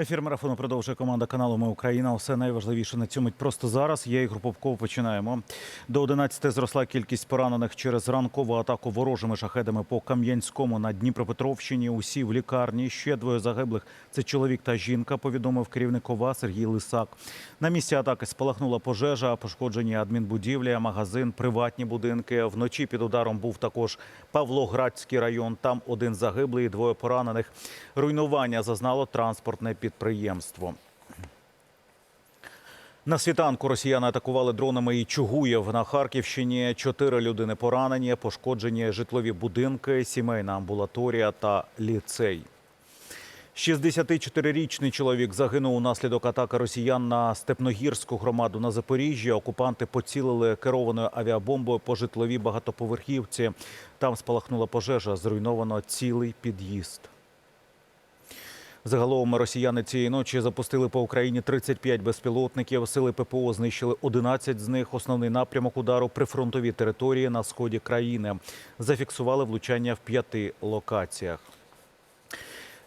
Ефір марафону продовжує команда каналу Ми Україна. Усе найважливіше на цьому просто зараз. Я Ігор Попков. Починаємо. До 11 зросла кількість поранених через ранкову атаку ворожими шахедами по Кам'янському на Дніпропетровщині. Усі в лікарні. Ще двоє загиблих. Це чоловік та жінка. Повідомив керівник ОВА Сергій Лисак. На місці атаки спалахнула пожежа, пошкоджені адмінбудівля, магазин, приватні будинки. Вночі під ударом був також Павлоградський район. Там один загиблий, і двоє поранених. Руйнування зазнало транспортне підприємство. На світанку росіяни атакували дронами і Чугуєв на Харківщині. Чотири людини поранені, пошкоджені житлові будинки, сімейна амбулаторія та ліцей. 64-річний чоловік загинув унаслідок атаки росіян на Степногірську громаду на Запоріжжі. Окупанти поцілили керованою авіабомбою по житловій багатоповерхівці. Там спалахнула пожежа, зруйновано цілий під'їзд. Загалом росіяни цієї ночі запустили по Україні 35 безпілотників. Сили ППО знищили 11 з них. Основний напрямок удару прифронтові території на сході країни. Зафіксували влучання в п'яти локаціях.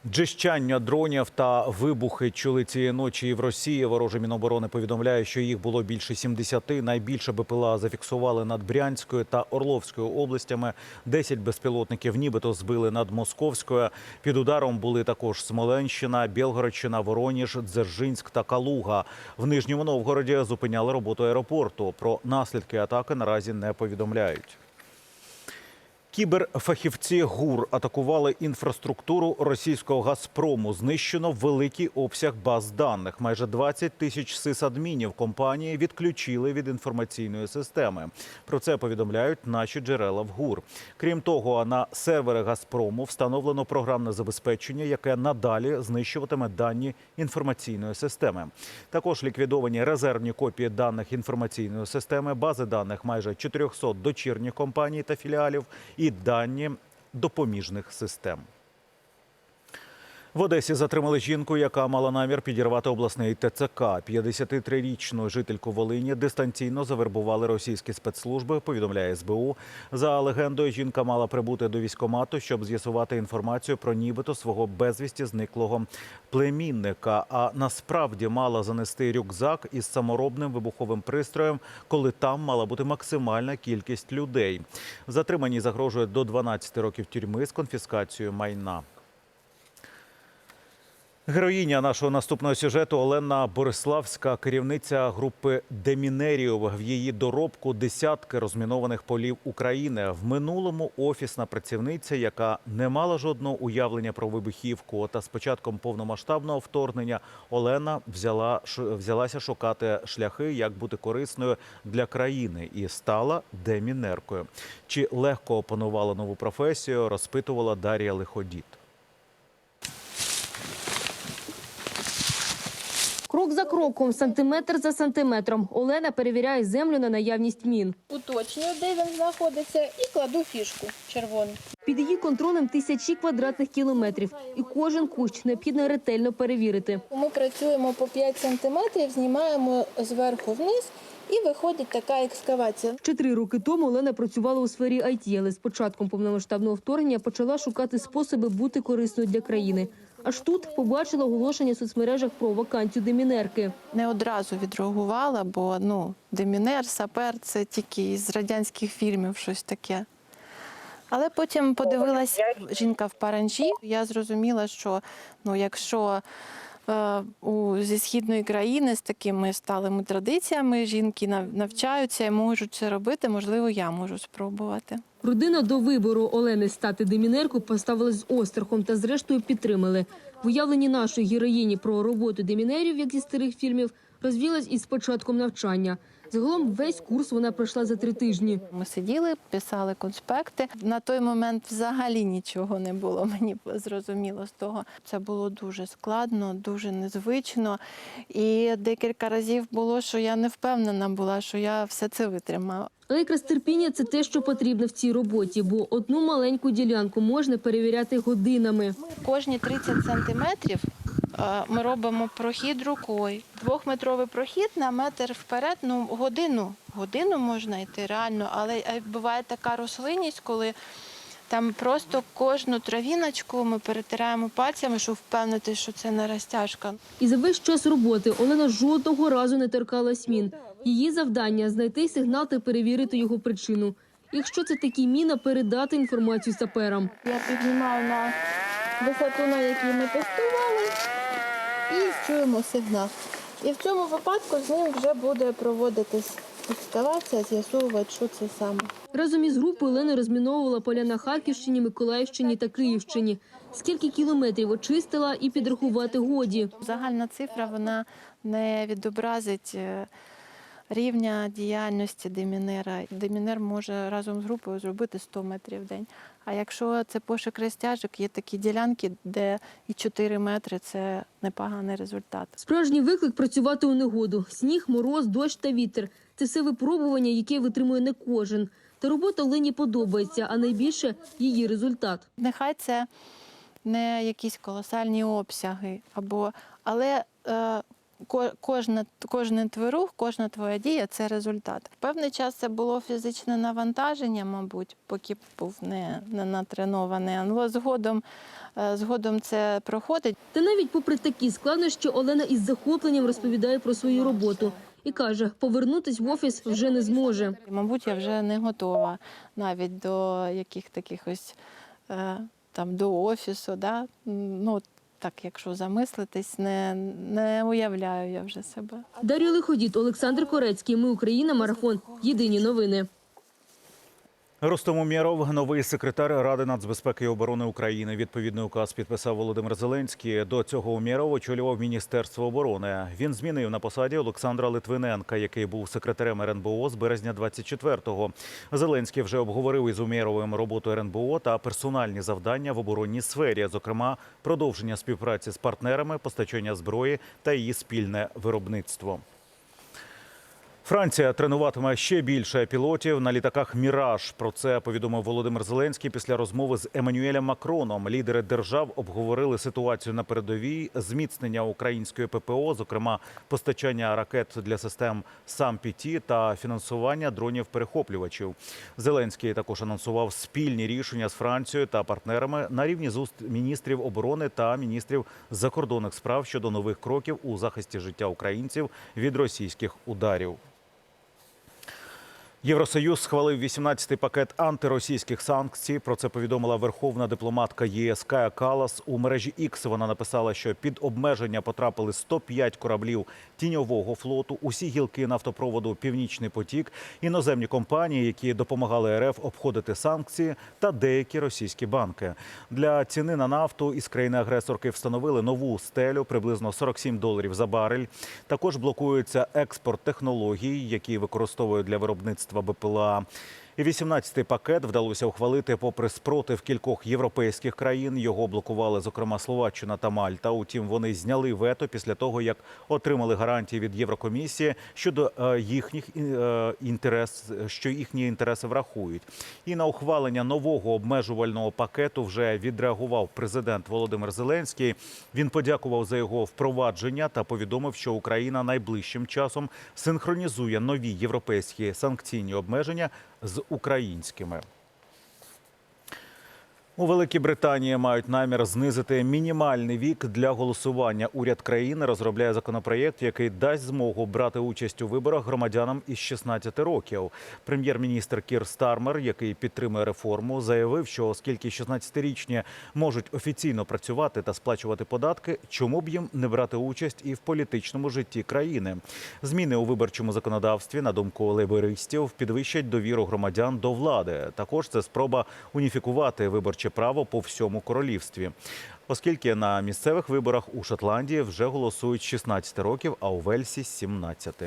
Джищання дронів та вибухи чули цієї ночі і в Росії. Вороже Міноборони повідомляє, що їх було більше 70. Найбільше БПЛА зафіксували над Брянською та Орловською областями. 10 безпілотників нібито збили над Московською. Під ударом були також Смоленщина, Білгородщина, Вороніж, Дзержинськ та Калуга. В Нижньому Новгороді зупиняли роботу аеропорту. Про наслідки атаки наразі не повідомляють. Кіберфахівці ГУР атакували інфраструктуру російського Газпрому. Знищено великий обсяг баз даних. Майже 20 тисяч сисадмінів компанії відключили від інформаційної системи. Про це повідомляють наші джерела в ГУР. Крім того, на сервери Газпрому встановлено програмне забезпечення, яке надалі знищуватиме дані інформаційної системи. Також ліквідовані резервні копії даних інформаційної системи, бази даних майже 400 дочірніх компаній та філіалів і дані допоміжних систем. В Одесі затримали жінку, яка мала намір підірвати обласний ТЦК. 53-річну жительку Волині дистанційно завербували російські спецслужби. Повідомляє СБУ. За легендою, жінка мала прибути до військомату, щоб з'ясувати інформацію про нібито свого безвісті зниклого племінника. А насправді мала занести рюкзак із саморобним вибуховим пристроєм, коли там мала бути максимальна кількість людей. Затримані загрожує до 12 років тюрми з конфіскацією майна. Героїня нашого наступного сюжету Олена Бориславська, керівниця групи Демінеріїв. В її доробку десятки розмінованих полів України. В минулому офісна працівниця, яка не мала жодного уявлення про вибухівку. Та з початком повномасштабного вторгнення Олена взяла взялася шукати шляхи, як бути корисною для країни, і стала демінеркою. Чи легко опанувала нову професію? Розпитувала Дар'я Лиходіт. Крок за кроком, сантиметр за сантиметром. Олена перевіряє землю на наявність мін. уточнюю, де він знаходиться, і кладу фішку червону. Під її контролем тисячі квадратних кілометрів. І кожен кущ необхідно ретельно перевірити. Ми працюємо по 5 сантиметрів, знімаємо зверху вниз і виходить така екскавація. Ще три роки тому Олена працювала у сфері IT, але з початком повномасштабного вторгнення почала шукати способи бути корисною для країни. Аж тут побачила оголошення в соцмережах про вакансію демінерки. не одразу відреагувала, бо ну, демінер, сапер це тільки з радянських фільмів щось таке. Але потім подивилась жінка в паранжі. Я зрозуміла, що ну, якщо у, зі східної країни з такими сталими традиціями жінки нав- навчаються і можуть це робити, можливо, я можу спробувати. Родина до вибору Олени стати демінерку поставилась з острахом та зрештою підтримали. В уявленні нашої героїні про роботу демінерів, як зі старих фільмів, розвілась із початком навчання. Загалом весь курс вона пройшла за три тижні. Ми сиділи, писали конспекти. На той момент взагалі нічого не було. Мені зрозуміло з того. Це було дуже складно, дуже незвично. І декілька разів було, що я не впевнена була, що я все це витримаю. Але якраз терпіння це те, що потрібно в цій роботі, бо одну маленьку ділянку можна перевіряти годинами. Кожні 30 сантиметрів ми робимо прохід рукою. Двохметровий прохід на метр вперед. Ну годину. Годину можна йти реально, але е, буває така рослинність, коли Там просто кожну травіночку ми перетираємо пальцями, щоб впевнити, що це не розтяжка. І за весь час роботи Олена жодного разу не торкалась мін. Її завдання знайти сигнал та перевірити його причину. Якщо це такі міна, передати інформацію саперам. Я піднімаю на висоту, на якій ми тестували, чуємо сигнал. І в цьому випадку з ним вже буде проводитись екскавація, з'ясовувати, що це саме. Разом із групою Олена розміновувала поля на Харківщині, Миколаївщині та Київщині. Скільки кілометрів очистила і підрахувати годі. Загальна цифра вона не відобразить е, рівня діяльності демінера. Демінер може разом з групою зробити 100 метрів в день. А якщо це пошук розтяжок, є такі ділянки, де і 4 метри це непоганий результат. Справжній виклик працювати у негоду. Сніг, мороз, дощ та вітер. Це все випробування, яке витримує не кожен. Та робота Олені подобається, а найбільше її результат. Нехай це не якісь колосальні обсяги, або, але е, кожна, кожен твій рух, кожна твоя дія це результат. Певний час це було фізичне навантаження, мабуть, поки був не, не натренований. Але згодом, е, згодом це проходить. Та навіть попри такі складнощі, Олена із захопленням розповідає про свою роботу і каже, повернутись в офіс вже не зможе. Мабуть, я вже не готова навіть до яких таких ось е, там до офісу. Да? Ну, так, якщо замислитись, не, не уявляю я вже себе. Дар'я Лиходіт, Олександр Корецький. Ми Україна. Марафон. Єдині новини. Ростом Умєров, новий секретар Ради нацбезпеки і оборони України. Відповідний указ підписав Володимир Зеленський. До цього Умєров очолював Міністерство оборони. Він змінив на посаді Олександра Литвиненка, який був секретарем РНБО з березня 24-го. Зеленський вже обговорив із Умєровим роботу РНБО та персональні завдання в оборонній сфері, зокрема продовження співпраці з партнерами, постачання зброї та її спільне виробництво. Франція тренуватиме ще більше пілотів на літаках Міраж. Про це повідомив Володимир Зеленський після розмови з Еммануелем Макроном. Лідери держав обговорили ситуацію на передовій, зміцнення української ППО, зокрема постачання ракет для систем САМ-5 та фінансування дронів-перехоплювачів. Зеленський також анонсував спільні рішення з Францією та партнерами на рівні зуст міністрів оборони та міністрів закордонних справ щодо нових кроків у захисті життя українців від російських ударів. Євросоюз схвалив 18-й пакет антиросійських санкцій. Про це повідомила верховна дипломатка ЄС Кая Калас. У мережі X вона написала, що під обмеження потрапили 105 кораблів тіньового флоту, усі гілки нафтопроводу Північний потік, іноземні компанії, які допомагали РФ обходити санкції, та деякі російські банки. Для ціни на нафту із країни-агресорки встановили нову стелю приблизно 47 доларів за барель. Також блокується експорт технологій, які використовують для виробництва БПЛА. І 18-й пакет вдалося ухвалити попри спротив кількох європейських країн. Його блокували, зокрема, Словаччина та Мальта. Утім, вони зняли вето після того, як отримали гарантії від Єврокомісії щодо е, їхніх е, інтерес, що їхні інтереси врахують. І на ухвалення нового обмежувального пакету вже відреагував президент Володимир Зеленський. Він подякував за його впровадження та повідомив, що Україна найближчим часом синхронізує нові європейські санкційні обмеження з українськими. У Великій Британії мають намір знизити мінімальний вік для голосування. Уряд країни розробляє законопроєкт, який дасть змогу брати участь у виборах громадянам із 16 років. Прем'єр-міністр Кір Стармер, який підтримує реформу, заявив, що оскільки 16-річні можуть офіційно працювати та сплачувати податки, чому б їм не брати участь і в політичному житті країни. Зміни у виборчому законодавстві, на думку лейбористів, підвищать довіру громадян до влади. Також це спроба уніфікувати виборче право по всьому королівстві. Оскільки на місцевих виборах у Шотландії вже голосують 16 років, а у Вельсі 17.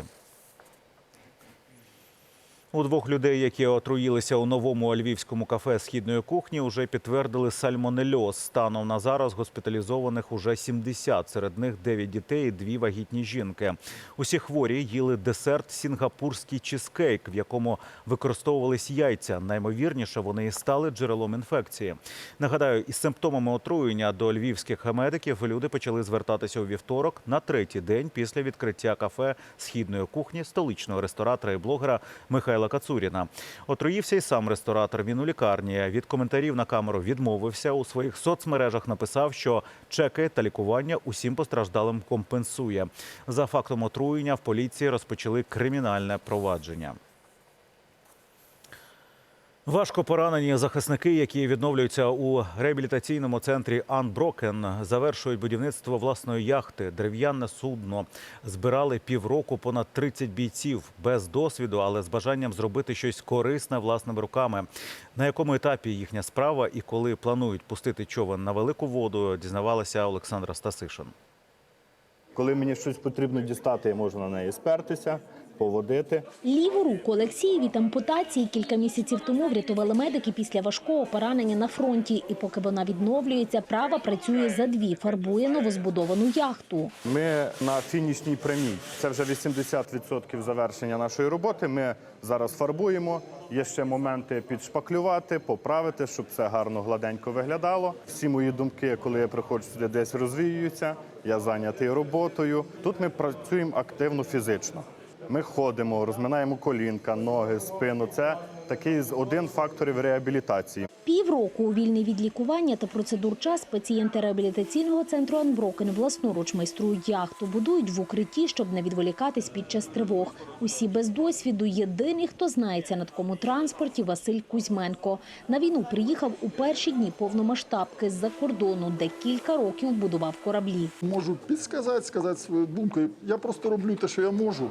У двох людей, які отруїлися у новому львівському кафе східної кухні, вже підтвердили сальмонельоз. Станом на зараз госпіталізованих уже 70. Серед них 9 дітей і дві вагітні жінки. Усі хворі їли десерт сінгапурський чизкейк, в якому використовувались яйця. Наймовірніше, вони і стали джерелом інфекції. Нагадаю, із симптомами отруєння до львівських медиків люди почали звертатися у вівторок на третій день після відкриття кафе східної кухні столичного ресторатора і блогера Михайла Михайла Кацуріна. Отруївся й сам ресторатор. Він у лікарні. Від коментарів на камеру відмовився. У своїх соцмережах написав, що чеки та лікування усім постраждалим компенсує. За фактом отруєння в поліції розпочали кримінальне провадження. Важко поранені захисники, які відновлюються у реабілітаційному центрі Анброкен, завершують будівництво власної яхти. Дерев'яне судно збирали півроку понад 30 бійців без досвіду, але з бажанням зробити щось корисне власними руками. На якому етапі їхня справа і коли планують пустити човен на велику воду, дізнавалася Олександра Стасишин. Коли мені щось потрібно дістати, я можу на неї спертися, поводити. Ліву руку Олексію від ампутації кілька місяців тому врятували медики після важкого поранення на фронті. І поки вона відновлюється, права працює за дві, фарбує новозбудовану яхту. Ми на фінішній прямій. Це вже 80% завершення нашої роботи. Ми зараз фарбуємо. Є ще моменти підшпаклювати, поправити, щоб це гарно гладенько виглядало. Всі мої думки, коли я приходжу сюди, десь розвіюються. Я зайнятий роботою. Тут ми працюємо активно фізично. Ми ходимо, розминаємо колінка, ноги, спину. Це такий з один факторів реабілітації. Півроку у вільний від лікування та процедур час пацієнти реабілітаційного центру Анброкен власноруч майструють яхту, будують в укритті, щоб не відволікатись під час тривог. Усі без досвіду. Єдиний, хто знається на такому транспорті, Василь Кузьменко. На війну приїхав у перші дні повномасштабки з-за кордону, де кілька років будував кораблі. Можу підсказати, сказати свою думку. Я просто роблю те, що я можу.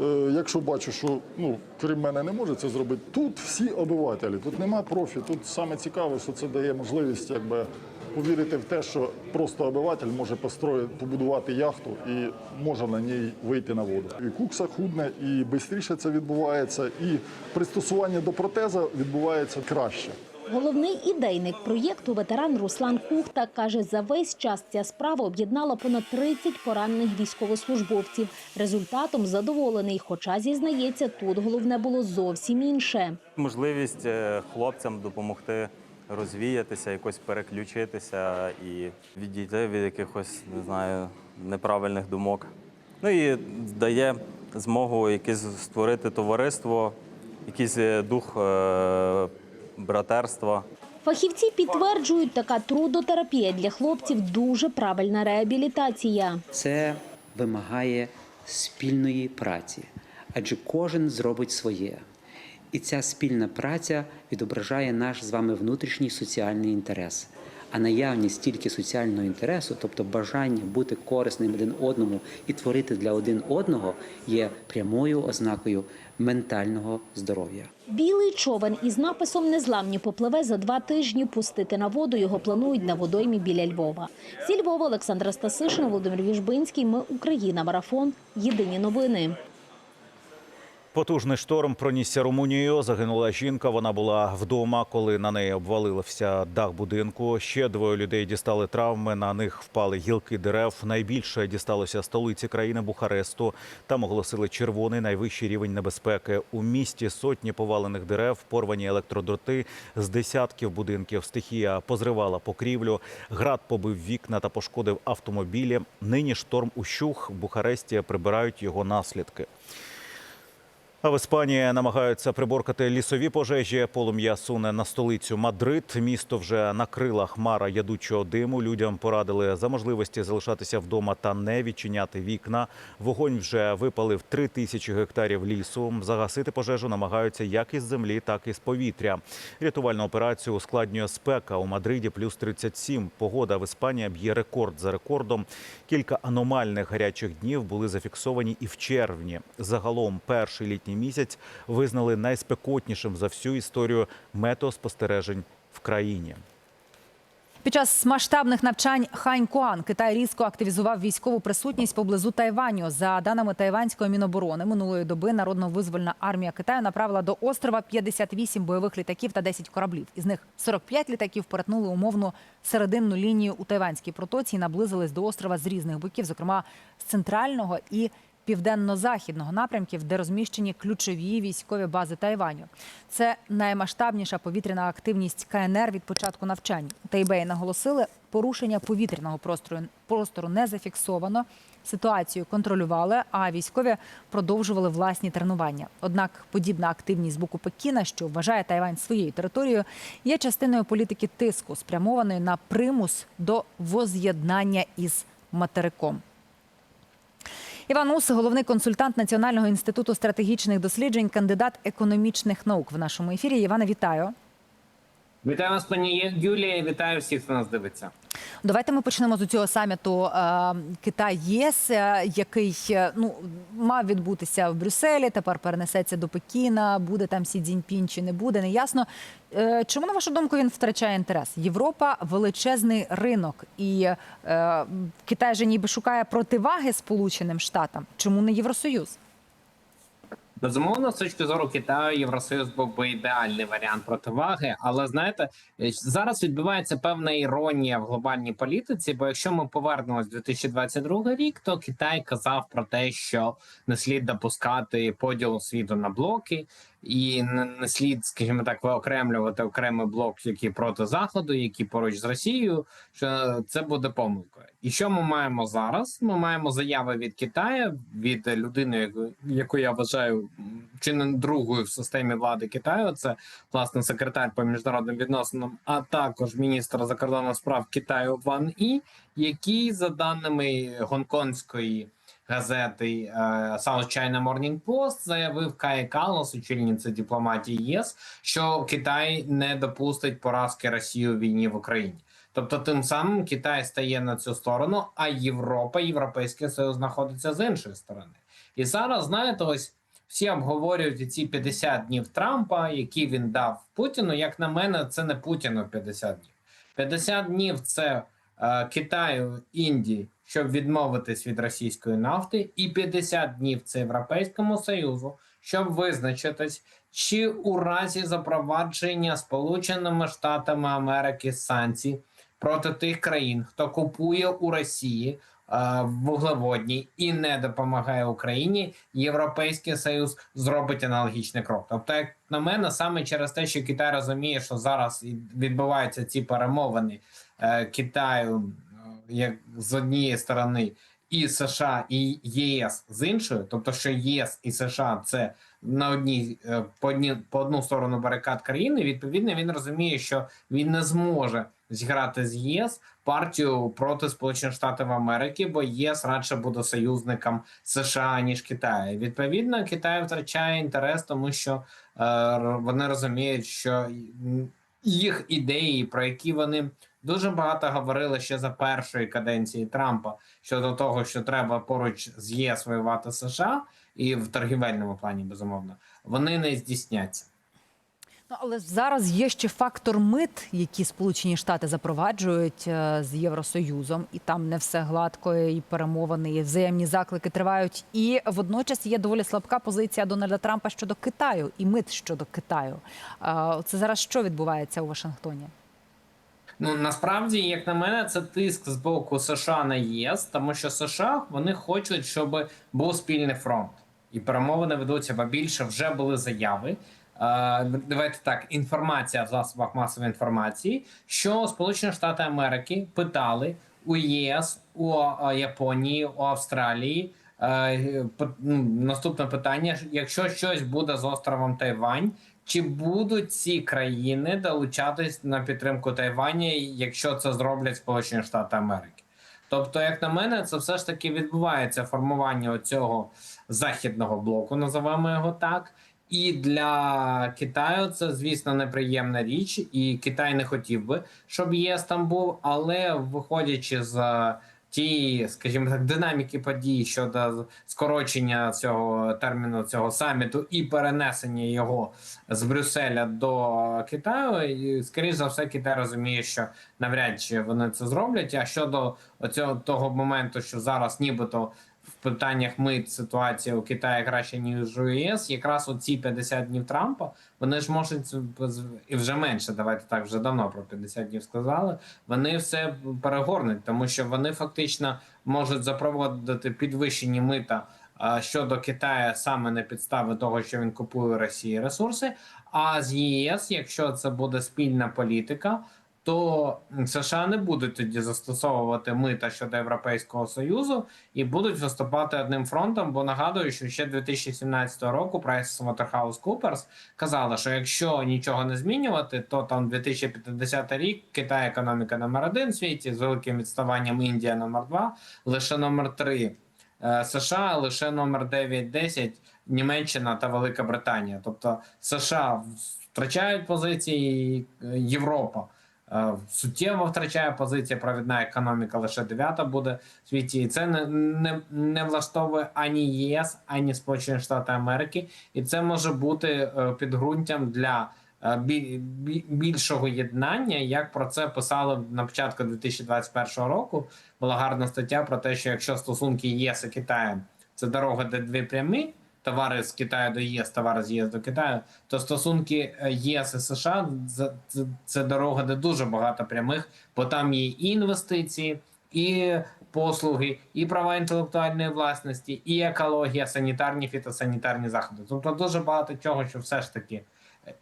Е, Якщо бачу, що ну, крім мене не може це зробити, тут всі обивателі, тут нема профі. Тут саме цікаве, що це дає можливість якби, повірити в те, що просто обиватель може построїти, побудувати яхту і може на ній вийти на воду. І кукса худне, і швидше це відбувається, і пристосування до протеза відбувається краще. Головний ідейник проєкту ветеран Руслан Кухта каже, за весь час ця справа об'єднала понад 30 поранених військовослужбовців. Результатом задоволений, хоча зізнається, тут головне було зовсім інше. Можливість е, хлопцям допомогти розвіятися, якось переключитися і відійти від якихось, не знаю, неправильних думок. Ну і дає змогу якесь створити товариство, якийсь е, дух е, братерства. Фахівці підтверджують, така трудотерапія для хлопців дуже правильна реабілітація. Це вимагає спільної праці, адже кожен зробить своє. І ця спільна праця відображає наш з вами внутрішній соціальний інтерес. А наявність тільки соціального інтересу, тобто бажання бути корисним один одному і творити для один одного, є прямою ознакою ментального здоров'я. Білий човен із написом «Незламні» попливе за два тижні. Пустити на воду його планують на водоймі біля Львова. Зі Львова Олександра Стасишина, Володимир Віжбинський. Ми Україна. Марафон. Єдині новини. Потужний шторм пронісся Румунією. Загинула жінка. Вона була вдома, коли на неї обвалився дах будинку. Ще двоє людей дістали травми. На них впали гілки дерев. Найбільше дісталося столиці країни Бухаресту. Там оголосили червоний найвищий рівень небезпеки. У місті сотні повалених дерев, порвані електродроти з десятків будинків. Стихія позривала покрівлю. Град побив вікна та пошкодив автомобілі. Нині шторм ущух. В Бухаресті прибирають його наслідки. В Іспанії намагаються приборкати лісові пожежі. Полум'я суне на столицю Мадрид. Місто вже накрила хмара ядучого диму. Людям порадили за можливості залишатися вдома та не відчиняти вікна. Вогонь вже випалив три тисячі гектарів лісу. Загасити пожежу намагаються як із землі, так і з повітря. Рятувальну операцію ускладнює спека. У Мадриді плюс 37. Погода в Іспанії б'є рекорд за рекордом. Кілька аномальних гарячих днів були зафіксовані і в червні. Загалом перший літній місяць визнали найспекотнішим за всю історію метеоспостережень в країні. Під час масштабних навчань Хань Куан Китай різко активізував військову присутність поблизу Тайваню. За даними тайванської міноборони, минулої доби народно-визвольна армія Китаю направила до острова 58 бойових літаків та 10 кораблів. Із них 45 літаків перетнули умовну серединну лінію у Тайванській протоці і наблизились до острова з різних боків, зокрема з центрального і південно-західного напрямків, де розміщені ключові військові бази Тайваню. Це наймасштабніша повітряна активність КНР від початку навчань. У Тайбеї наголосили, порушення повітряного простору, простору не зафіксовано. Ситуацію контролювали, а військові продовжували власні тренування. Однак подібна активність з боку Пекіна, що вважає Тайвань своєю територією, є частиною політики тиску, спрямованої на примус до воз'єднання із материком. Іван Ус, головний консультант Національного інституту стратегічних досліджень, кандидат економічних наук в нашому ефірі. Івана, вітаю. Вітаю вас, пані Юлія. Вітаю всіх, хто нас дивиться. Давайте ми почнемо з цього саміту е, Китай ЄС, е, який е, ну мав відбутися в Брюсселі. Тепер перенесеться до Пекіна. Буде там Сі Цзіньпін чи не буде, неясно. Е, чому на вашу думку він втрачає інтерес? Європа величезний ринок, і Китай же ніби шукає противаги Сполученим Штатам. Чому не Євросоюз? Безумовно, з точки зору Китаю, Євросоюз був би ідеальний варіант противаги. Але знаєте, е, зараз відбувається певна іронія в глобальній політиці. Бо якщо ми повернемось в 2022 рік, то Китай казав про те, що не слід допускати поділу світу на блоки, і не слід, скажімо так, виокремлювати окремий блок, який проти заходу, який поруч з Росією. Що це буде помилкою. І що ми маємо зараз? Ми маємо заяви від Китаю від людини, яку я вважаю чи не другою в системі влади Китаю. Це власне секретар по міжнародним відносинам, а також міністр закордонних справ Китаю Ван І, який за даними гонконгської газети е, South China Morning Post заявив Кає Каллас, очільниця дипломатії ЄС, що Китай не допустить поразки Росії у війні в Україні. Тобто, тим самим Китай стає на цю сторону, а Європа, Європейський Союз знаходиться з іншої сторони. І зараз, знаєте, ось всі обговорюють ці 50 днів Трампа, які він дав Путіну. Як на мене, це не Путіну 50 днів. 50 днів це Китаю, Індії, щоб відмовитись від російської нафти, і 50 днів це Європейському Союзу, щоб визначитись, чи у разі запровадження Сполученими Штатами Америки санкцій проти тих країн, хто купує у Росії е, вуглеводні і не допомагає Україні, Європейський Союз зробить аналогічний крок. Тобто, як на мене, саме через те, що Китай розуміє, що зараз відбуваються ці перемовини е, Китаю е, як з однієї сторони. І США і ЄС з іншої, тобто, що ЄС і США це на одній е, по одні по одну сторону барикад країни. Відповідно, він розуміє, що він не зможе зіграти з ЄС партію проти Сполучених Штатів Америки, бо ЄС радше буде союзником США ніж Китаю. Відповідно, Китай втрачає інтерес, тому що е, вони розуміють, що їх ідеї, про які вони дуже багато говорили ще за першої каденції Трампа щодо того, що треба поруч з ЄС воювати США і в торгівельному плані, безумовно, вони не здійсняться. Ну, але зараз є ще фактор мит, які Сполучені Штати запроваджують е, з Євросоюзом, і там не все гладко, і перемовини, і взаємні заклики тривають. І водночас є доволі слабка позиція Дональда Трампа щодо Китаю і мит щодо Китаю. Е, Це зараз що відбувається у Вашингтоні? Ну насправді, як на мене, це тиск з боку США на ЄС, тому що США вони хочуть, щоб був спільний фронт, і перемовини ведуться, бо більше вже були заяви. Е, давайте так, інформація в засобах масової інформації, що Сполучені Штати Америки питали у ЄС, у е, Японії, у Австралії. Е, ну, наступне питання: якщо щось буде з островом Тайвань, чи будуть ці країни долучатись на підтримку Тайваня, якщо це зроблять Сполучені Штати Америки? Тобто, як на мене, це все ж таки відбувається формування цього західного блоку, називаємо його так. І для Китаю це, звісно, неприємна річ, і Китай не хотів би, щоб ЄС там був, але виходячи з тієї, скажімо так, динаміки подій щодо скорочення цього терміну цього саміту і перенесення його з Брюсселя до Китаю, і, скоріш за все, Китай розуміє, що навряд чи вони це зроблять. А щодо цього того моменту, що зараз нібито питаннях мит ситуація у Китаї краще ніж у ЄС, якраз оці 50 днів Трампа вони ж можуть і вже менше. Давайте так вже давно про 50 днів сказали. Вони все перегорнуть, тому що вони фактично можуть запровадити підвищені мита щодо Китаю саме на підстави того, що він купує Росії ресурси. А з ЄС, якщо це буде спільна політика. То США не будуть тоді застосовувати мита щодо Європейського Союзу і будуть виступати одним фронтом. Бо нагадую, що ще 2017 року PricewaterhouseCoopers казала, що якщо нічого не змінювати, то там 2050 рік Китай економіка номер один в світі з великим відставанням Індія номер два, лише номер три е, США, лише номер 9-10 Німеччина та Велика Британія. Тобто США втрачають позиції е, Європа. Е, Суттєво втрачає позиція провідна економіка, лише дев'ята буде в світі. І це не, не, не влаштовує ані ЄС, ані Сполучені Штати Америки. І це може бути е, підґрунтям для е, бі- бі- більшого єднання, як про це писали на початку 2021 року. Була гарна стаття про те, що якщо стосунки ЄС і Китаю це дорога, де дві прямі. Товари з Китаю до ЄС, товари з ЄС до Китаю, то стосунки е, ЄС і США це, дорога, де дуже багато прямих, бо там є і інвестиції, і послуги, і права інтелектуальної власності, і екологія, санітарні, фітосанітарні заходи. Тобто дуже багато чого, що все ж таки е,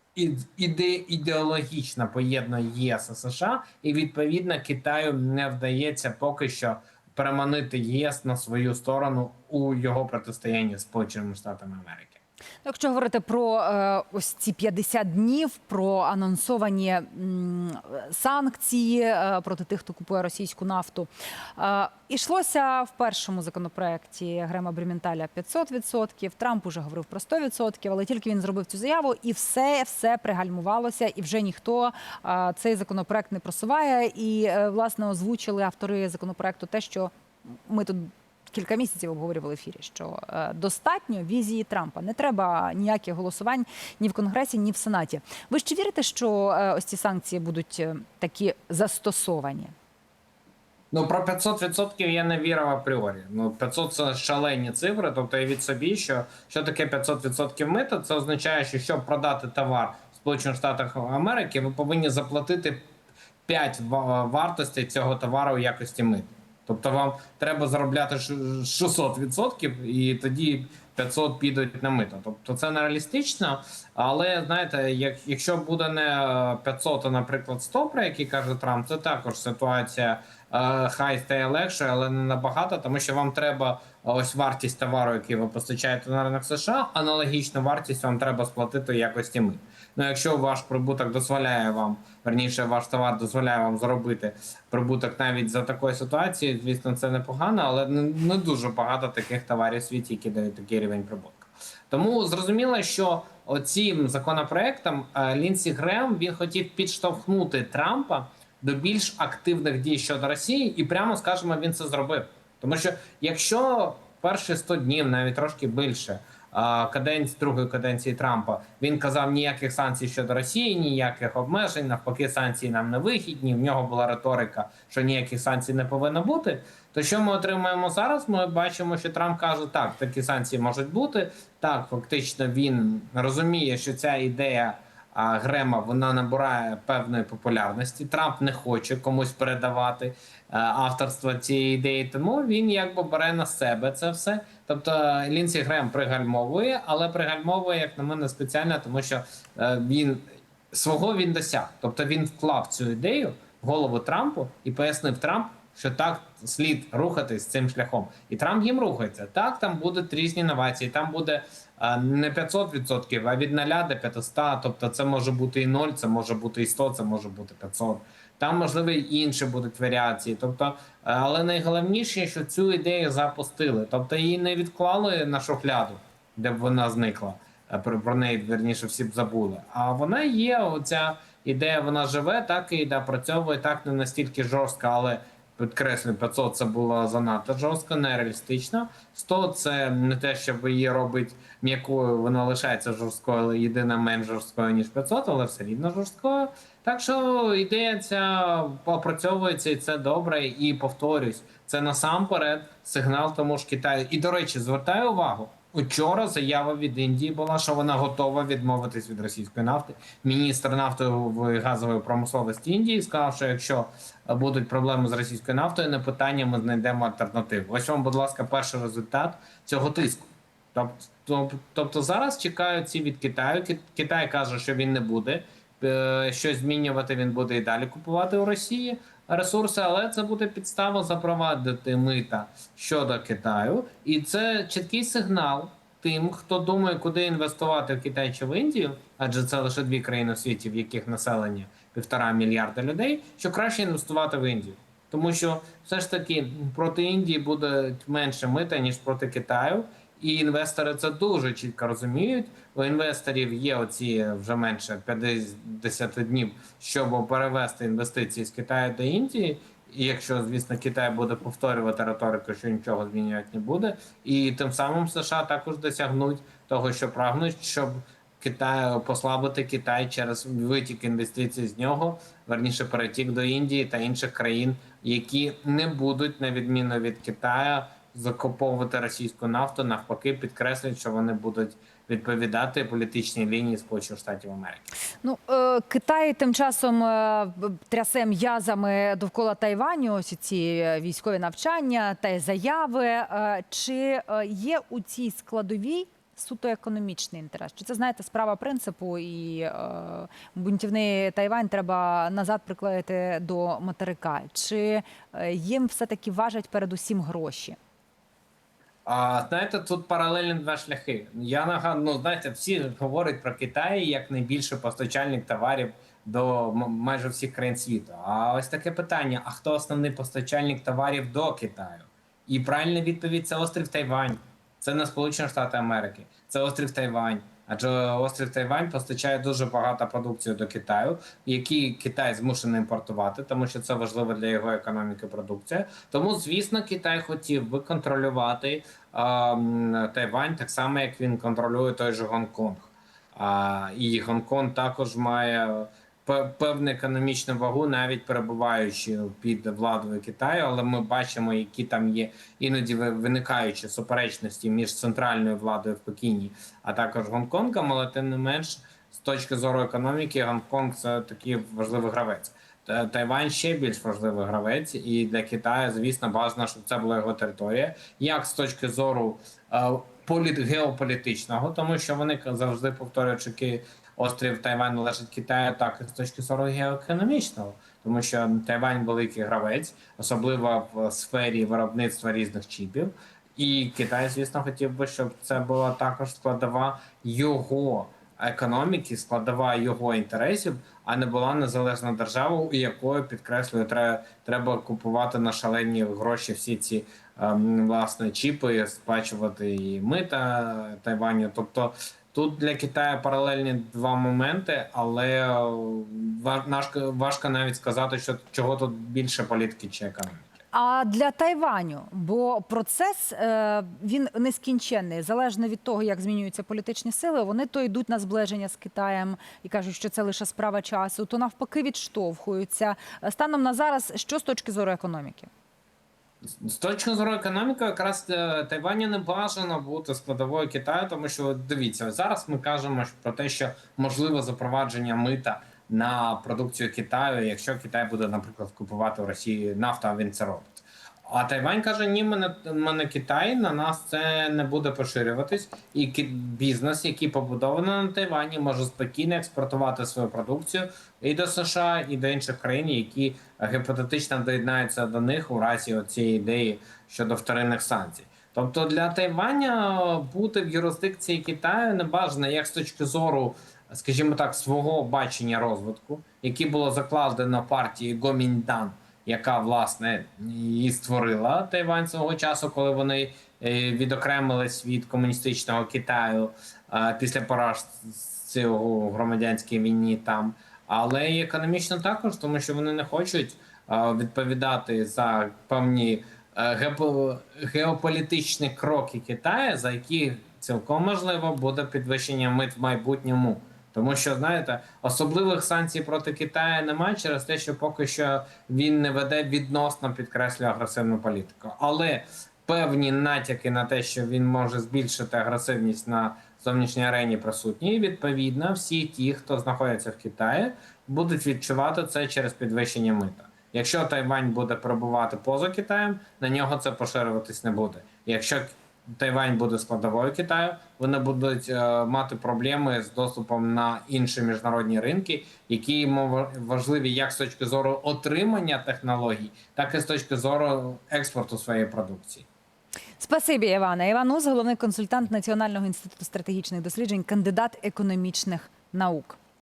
іде ідеологічно поєднує ЄС і США, і відповідно Китаю не вдається поки що переманити єС на свою сторону у його протистоянні з Сполученими Штатами Америки. Якщо говорити про е, ось ці 50 днів, про анонсовані санкції е, проти тих, хто купує російську нафту, е, ішлося в першому законопроекті Грема Бріменталя 500%, Трамп уже говорив про 100%, але тільки він зробив цю заяву, і все, все пригальмувалося, і вже ніхто цей законопроект не просуває. І власне озвучили автори законопроекту те, що ми тут кілька місяців обговорювали в ефірі, що е, достатньо візії Трампа. Не треба ніяких голосувань ні в Конгресі, ні в Сенаті. Ви чи вірите, що е, ось ці санкції будуть е, такі застосовані? Ну про 500% я не вірив апріорі. Ну 500 – це шалені цифри. Тобто я від собі, що що таке 500% мита, це означає, що щоб продати товар в Сполучених Штатах Америки, ви повинні заплатити 5 ва- вартостей цього товару у якості мита. Тобто вам треба заробляти ш- 600% і тоді 500 підуть на мито. Тобто це нереалістично, але знаєте, як, якщо буде не е, 500, а наприклад 100, про які каже Трамп, це також ситуація е, хай стає легше, але не набагато, тому що вам треба ось вартість товару, який ви постачаєте на ринок США, аналогічну вартість вам треба сплатити якості мит. Ну, якщо ваш прибуток дозволяє вам, верніше, ваш товар дозволяє вам заробити прибуток навіть за такої ситуації, звісно, це непогано, але не, дуже багато таких товарів в світі, які дають такий рівень прибутку. Тому зрозуміло, що оцим законопроектом е, Лінсі Грем він хотів підштовхнути Трампа до більш активних дій щодо Росії, і прямо скажемо, він це зробив. Тому що якщо перші 100 днів, навіть трошки більше, каденції другої каденції Трампа він казав ніяких санкцій щодо Росії, ніяких обмежень. Навпаки, санкції нам не вихідні. В нього була риторика, що ніяких санкцій не повинно бути. То що ми отримаємо зараз? Ми бачимо, що Трамп каже, так, такі санкції можуть бути. Так, фактично він розуміє, що ця ідея. А Грема вона набирає певної популярності. Трамп не хоче комусь передавати е, авторство цієї ідеї, тому він якби бере на себе це все. Тобто Лінсі Грем пригальмовує, але пригальмовує, як на мене, спеціально, тому що е, він свого він досяг. Тобто він вклав цю ідею в голову Трампу і пояснив Трамп, що так слід рухатись цим шляхом. І Трамп їм рухається. Так, там будуть різні новації, там буде не 500%, а від 0 до 500. Тобто це може бути і 0, це може бути і 100, це може бути 500. Там, можливо, і інші будуть варіації. Тобто, е, але найголовніше, що цю ідею запустили. Тобто її не відклали на шухляду, де б вона зникла. Е, Про, про неї верніше всі б забули. А вона є. Оця ідея, вона живе, так і допрацьовує так не настільки жорстко, але підкреслю, 500 це було занадто жорстко, нереалістично. 100 це не те, щоб її робить м'якою, вона лишається жорсткою, але єдина менш жорсткою, ніж 500, але все рівно жорсткою. Так що ідея ця опрацьовується і це добре. І повторюсь, це насамперед сигнал тому ж Китаю. І до речі, звертаю увагу. Учора заява від Індії була, що вона готова відмовитись від російської нафти. Міністр нафтової газової промисловості Індії сказав, що якщо будуть проблеми з російською нафтою, не питання, ми знайдемо альтернативу. Ось вам, будь ласка, перший результат цього тиску. Тобто, тобто зараз чекають ці від Китаю. Китай каже, що він не буде е, щось змінювати, він буде і далі купувати у Росії ресурси, але це буде підстава запровадити мита щодо Китаю, і це чіткий сигнал тим, хто думає, куди інвестувати в Китай чи в Індію, адже це лише дві країни в світі, в яких населення півтора мільярда людей, що краще інвестувати в Індію. Тому що все ж таки проти Індії буде менше мита, ніж проти Китаю. І інвестори це дуже чітко розуміють. У інвесторів є оці вже менше 50 днів, щоб перевести інвестиції з Китаю до Індії. І якщо, звісно, Китай буде повторювати риторику, що нічого змінювати не буде, і тим самим США також досягнуть того, що прагнуть, щоб Китай послабити Китай через витік інвестицій з нього, верніше перетік до Індії та інших країн, які не будуть на відміну від Китаю закуповувати російську нафту, навпаки, підкреслюють, що вони будуть відповідати політичній лінії Сполучених Штатів Америки. Ну, е, Китай тим часом е, трясе м'язами довкола Тайваню. Ось ці військові навчання та й заяви. Е, Чи є у цій складовій суто економічний інтерес? Чи це знаєте справа принципу і е, бунтівний Тайвань треба назад приклеїти до материка? Чи їм все таки важать передусім гроші? А знаєте, тут паралельні два шляхи. Я нагадую, ну знаєте, всі говорять про Китай як найбільший постачальник товарів до майже всіх країн світу. А ось таке питання: а хто основний постачальник товарів до Китаю? І правильна відповідь це острів Тайвань. Це не Сполучені Штати Америки, це острів Тайвань. Адже острів Тайвань постачає дуже багато продукції до Китаю, які Китай змушений імпортувати, тому що це важливо для його економіки продукція. Тому, звісно, Китай хотів би контролювати а, Тайвань так само, як він контролює той же Гонконг. А, і Гонконг також має певну економічну вагу, навіть перебуваючи під владою Китаю. Але ми бачимо, які там є іноді ви- виникаючі суперечності між центральною владою в Пекіні, а також Гонконгом. Але тим не менш, з точки зору економіки, Гонконг це такий важливий гравець. Та- Тайвань ще більш важливий гравець, і для Китаю, звісно, бажано, щоб це була його територія. Як з точки зору е, політ геополітичного, тому що вони завжди повторюють, що острів Тайвань належить Китаю, так і з точки зору геоекономічного, тому що Тайвань великий гравець, особливо в сфері виробництва різних чіпів. І Китай, звісно, хотів би, щоб це була також складова його економіки, складова його інтересів, а не була незалежна держава, у якої підкреслюю, треба, треба купувати на шалені гроші всі ці ем, власне чіпи, сплачувати і мита Тайваню. Тобто тут для Китаю паралельні два моменти, але е, важко, важко навіть сказати, що чого тут більше політики чи економіки. А для Тайваню, бо процес е, він нескінченний, залежно від того, як змінюються політичні сили, вони то йдуть на зближення з Китаєм і кажуть, що це лише справа часу, то навпаки відштовхуються. Е, Станом на зараз, що з точки зору економіки? З точки зору економіки, якраз Тайвані Тайваню не бажано бути складовою Китаю, тому що дивіться, зараз ми кажемо про те, що можливе запровадження мита на продукцію Китаю, якщо Китай буде, наприклад, купувати в Росії нафту, а він це робить. А Тайвань каже: ні, ми не, ми не Китай, на нас це не буде поширюватись, і бізнес, який побудований на Тайвані, може спокійно експортувати свою продукцію і до США, і до інших країн, які гіпотетично доєднаються до них у разі цієї ідеї щодо вторинних санкцій. Тобто для Тайваня бути в юрисдикції Китаю не бажано як з точки зору, скажімо так, свого бачення розвитку, яке було закладено партією Гоміндан, яка власне і створила Тайвань свого часу, коли вони е, відокремились від комуністичного Китаю е, після поразки у громадянській війні там. Але і економічно також, тому що вони не хочуть е, відповідати за певні геополітичні кроки Китаю, за які цілком можливо буде підвищення мит в майбутньому. Тому що знаєте, особливих санкцій проти Китаю немає через те, що поки що він не веде відносно підкреслює агресивну політику. Але певні натяки на те, що він може збільшити агресивність на зовнішній арені присутні. І відповідно, всі ті, хто знаходиться в Китаї, будуть відчувати це через підвищення мита. Якщо Тайвань буде перебувати поза Китаєм, на нього це поширюватись не буде. Якщо Тайвань буде складовою Китаю. Вони будуть е, мати проблеми з доступом на інші міжнародні ринки, які йому важливі як з точки зору отримання технологій, так і з точки зору експорту своєї продукції. Спасибі, Івана. Іван Уз, головний консультант Національного інституту стратегічних досліджень, кандидат економічних наук.